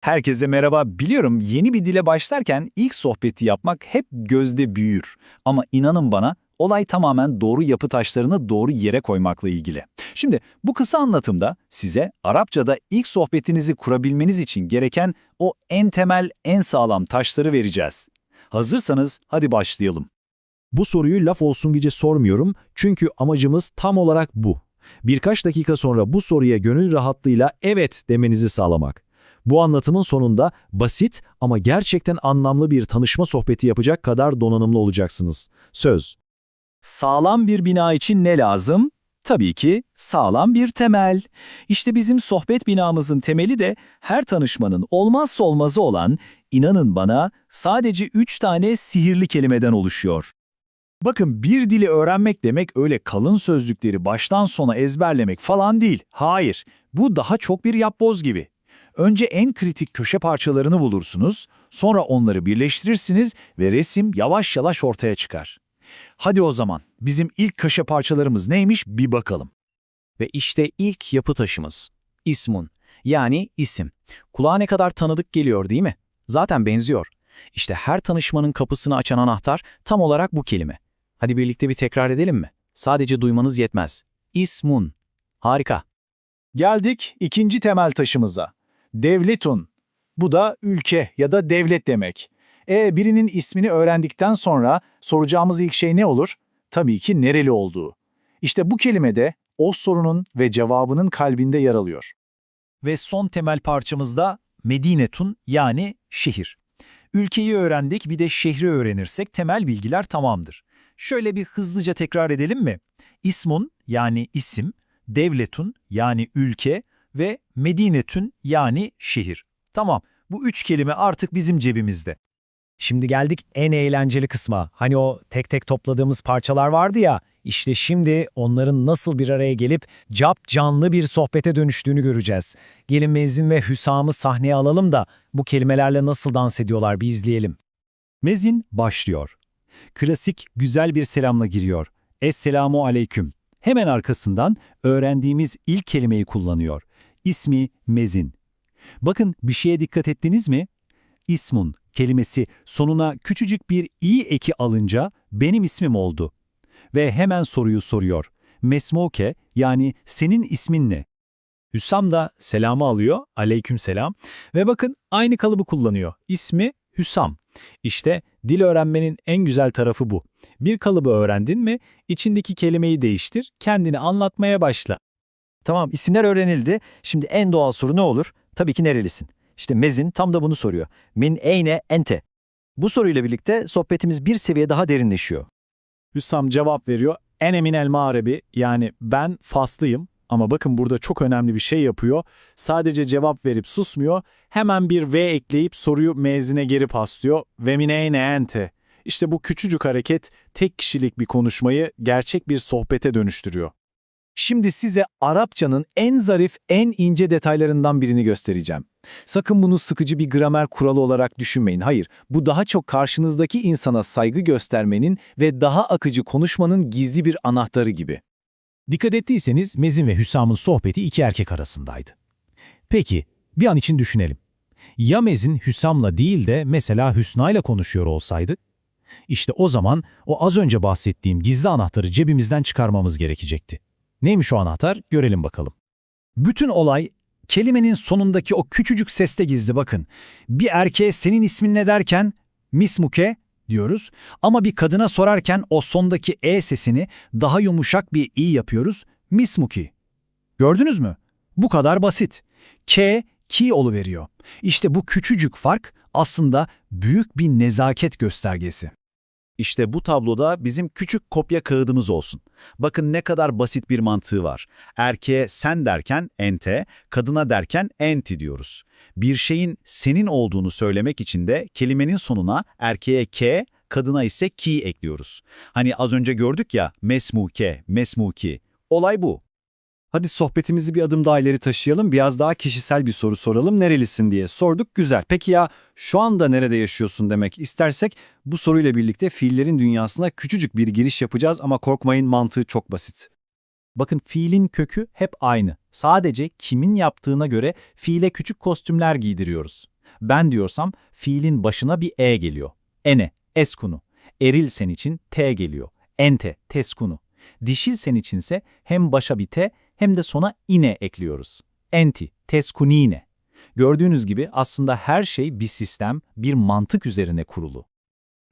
Herkese merhaba. Biliyorum yeni bir dile başlarken ilk sohbeti yapmak hep gözde büyür. Ama inanın bana olay tamamen doğru yapı taşlarını doğru yere koymakla ilgili. Şimdi bu kısa anlatımda size Arapçada ilk sohbetinizi kurabilmeniz için gereken o en temel, en sağlam taşları vereceğiz. Hazırsanız hadi başlayalım. Bu soruyu laf olsun güce sormuyorum çünkü amacımız tam olarak bu. Birkaç dakika sonra bu soruya gönül rahatlığıyla evet demenizi sağlamak. Bu anlatımın sonunda basit ama gerçekten anlamlı bir tanışma sohbeti yapacak kadar donanımlı olacaksınız. Söz. Sağlam bir bina için ne lazım? Tabii ki sağlam bir temel. İşte bizim sohbet binamızın temeli de her tanışmanın olmazsa olmazı olan, inanın bana, sadece üç tane sihirli kelimeden oluşuyor. Bakın bir dili öğrenmek demek öyle kalın sözlükleri baştan sona ezberlemek falan değil. Hayır, bu daha çok bir yapboz gibi. Önce en kritik köşe parçalarını bulursunuz, sonra onları birleştirirsiniz ve resim yavaş yavaş ortaya çıkar. Hadi o zaman bizim ilk köşe parçalarımız neymiş bir bakalım. Ve işte ilk yapı taşımız. İsmun. Yani isim. Kulağa ne kadar tanıdık geliyor değil mi? Zaten benziyor. İşte her tanışmanın kapısını açan anahtar tam olarak bu kelime. Hadi birlikte bir tekrar edelim mi? Sadece duymanız yetmez. İsmun. Harika. Geldik ikinci temel taşımıza. Devletun. Bu da ülke ya da devlet demek. E birinin ismini öğrendikten sonra soracağımız ilk şey ne olur? Tabii ki nereli olduğu. İşte bu kelime de o sorunun ve cevabının kalbinde yer alıyor. Ve son temel parçamızda Medinetun yani şehir. Ülkeyi öğrendik bir de şehri öğrenirsek temel bilgiler tamamdır. Şöyle bir hızlıca tekrar edelim mi? İsmun yani isim, devletun yani ülke ve Medinetün yani şehir. Tamam bu üç kelime artık bizim cebimizde. Şimdi geldik en eğlenceli kısma. Hani o tek tek topladığımız parçalar vardı ya, işte şimdi onların nasıl bir araya gelip cap canlı bir sohbete dönüştüğünü göreceğiz. Gelin Mezin ve Hüsam'ı sahneye alalım da bu kelimelerle nasıl dans ediyorlar bir izleyelim. Mezin başlıyor. Klasik güzel bir selamla giriyor. Esselamu aleyküm. Hemen arkasından öğrendiğimiz ilk kelimeyi kullanıyor. İsmi Mezin. Bakın bir şeye dikkat ettiniz mi? İsmun kelimesi sonuna küçücük bir i eki alınca benim ismim oldu. Ve hemen soruyu soruyor. Mesmoke yani senin ismin ne? Hüsam da selamı alıyor. Aleyküm selam. Ve bakın aynı kalıbı kullanıyor. İsmi Hüsam. İşte dil öğrenmenin en güzel tarafı bu. Bir kalıbı öğrendin mi içindeki kelimeyi değiştir, kendini anlatmaya başla. Tamam isimler öğrenildi. Şimdi en doğal soru ne olur? Tabii ki nerelisin? İşte Mezin tam da bunu soruyor. Min eyne ente? Bu soruyla birlikte sohbetimiz bir seviye daha derinleşiyor. Hüsam cevap veriyor. En emin el mağrebi yani ben Faslıyım. Ama bakın burada çok önemli bir şey yapıyor. Sadece cevap verip susmuyor. Hemen bir V ekleyip soruyu mezine geri paslıyor. Ve mineyne ente. İşte bu küçücük hareket tek kişilik bir konuşmayı gerçek bir sohbete dönüştürüyor. Şimdi size Arapçanın en zarif, en ince detaylarından birini göstereceğim. Sakın bunu sıkıcı bir gramer kuralı olarak düşünmeyin. Hayır, bu daha çok karşınızdaki insana saygı göstermenin ve daha akıcı konuşmanın gizli bir anahtarı gibi. Dikkat ettiyseniz Mezin ve Hüsam'ın sohbeti iki erkek arasındaydı. Peki, bir an için düşünelim. Ya Mezin Hüsam'la değil de mesela Hüsna'yla konuşuyor olsaydı? İşte o zaman o az önce bahsettiğim gizli anahtarı cebimizden çıkarmamız gerekecekti. Neymiş o anahtar? Görelim bakalım. Bütün olay kelimenin sonundaki o küçücük seste gizli bakın. Bir erkeğe senin ismin ne derken mismuke diyoruz ama bir kadına sorarken o sondaki e sesini daha yumuşak bir i yapıyoruz. Mismuki. Gördünüz mü? Bu kadar basit. K, ki veriyor. İşte bu küçücük fark aslında büyük bir nezaket göstergesi. İşte bu tabloda bizim küçük kopya kağıdımız olsun. Bakın ne kadar basit bir mantığı var. Erkeğe sen derken ente, kadına derken enti diyoruz. Bir şeyin senin olduğunu söylemek için de kelimenin sonuna erkeğe ke, kadına ise ki ekliyoruz. Hani az önce gördük ya mesmuke, mesmuki. Olay bu. Hadi sohbetimizi bir adım daha ileri taşıyalım, biraz daha kişisel bir soru soralım. Nerelisin diye sorduk, güzel. Peki ya şu anda nerede yaşıyorsun demek istersek bu soruyla birlikte fiillerin dünyasına küçücük bir giriş yapacağız ama korkmayın mantığı çok basit. Bakın fiilin kökü hep aynı. Sadece kimin yaptığına göre fiile küçük kostümler giydiriyoruz. Ben diyorsam fiilin başına bir e geliyor. Ene, eskunu. Eril sen için t geliyor. Ente, teskunu. Dişil sen içinse hem başa bir t hem de sona ine ekliyoruz. Enti, teskunine. Gördüğünüz gibi aslında her şey bir sistem, bir mantık üzerine kurulu.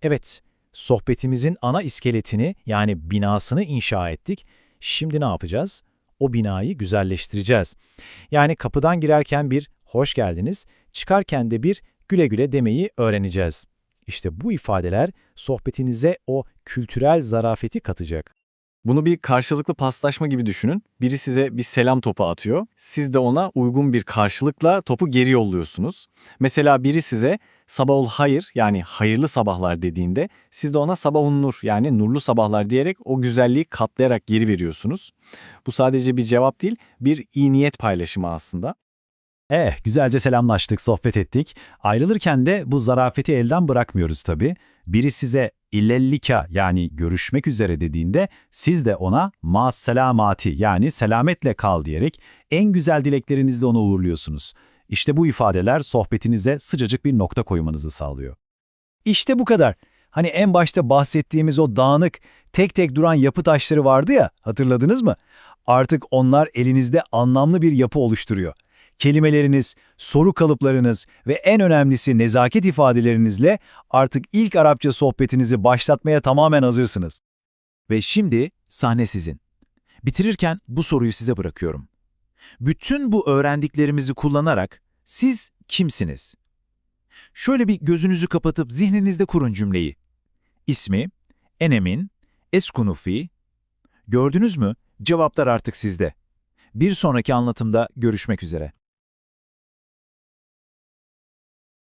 Evet, sohbetimizin ana iskeletini yani binasını inşa ettik. Şimdi ne yapacağız? O binayı güzelleştireceğiz. Yani kapıdan girerken bir hoş geldiniz, çıkarken de bir güle güle demeyi öğreneceğiz. İşte bu ifadeler sohbetinize o kültürel zarafeti katacak. Bunu bir karşılıklı paslaşma gibi düşünün. Biri size bir selam topu atıyor. Siz de ona uygun bir karşılıkla topu geri yolluyorsunuz. Mesela biri size sabah ol hayır yani hayırlı sabahlar dediğinde siz de ona sabahun nur yani nurlu sabahlar diyerek o güzelliği katlayarak geri veriyorsunuz. Bu sadece bir cevap değil bir iyi niyet paylaşımı aslında. Eh, güzelce selamlaştık, sohbet ettik. Ayrılırken de bu zarafeti elden bırakmıyoruz tabii. Biri size illellika yani görüşmek üzere dediğinde siz de ona ma selamati yani selametle kal diyerek en güzel dileklerinizle onu uğurluyorsunuz. İşte bu ifadeler sohbetinize sıcacık bir nokta koymanızı sağlıyor. İşte bu kadar. Hani en başta bahsettiğimiz o dağınık, tek tek duran yapı taşları vardı ya, hatırladınız mı? Artık onlar elinizde anlamlı bir yapı oluşturuyor. Kelimeleriniz, soru kalıplarınız ve en önemlisi nezaket ifadelerinizle artık ilk Arapça sohbetinizi başlatmaya tamamen hazırsınız. Ve şimdi sahne sizin. Bitirirken bu soruyu size bırakıyorum. Bütün bu öğrendiklerimizi kullanarak siz kimsiniz? Şöyle bir gözünüzü kapatıp zihninizde kurun cümleyi. İsmi, enemin, eskunufi. Gördünüz mü? Cevaplar artık sizde. Bir sonraki anlatımda görüşmek üzere.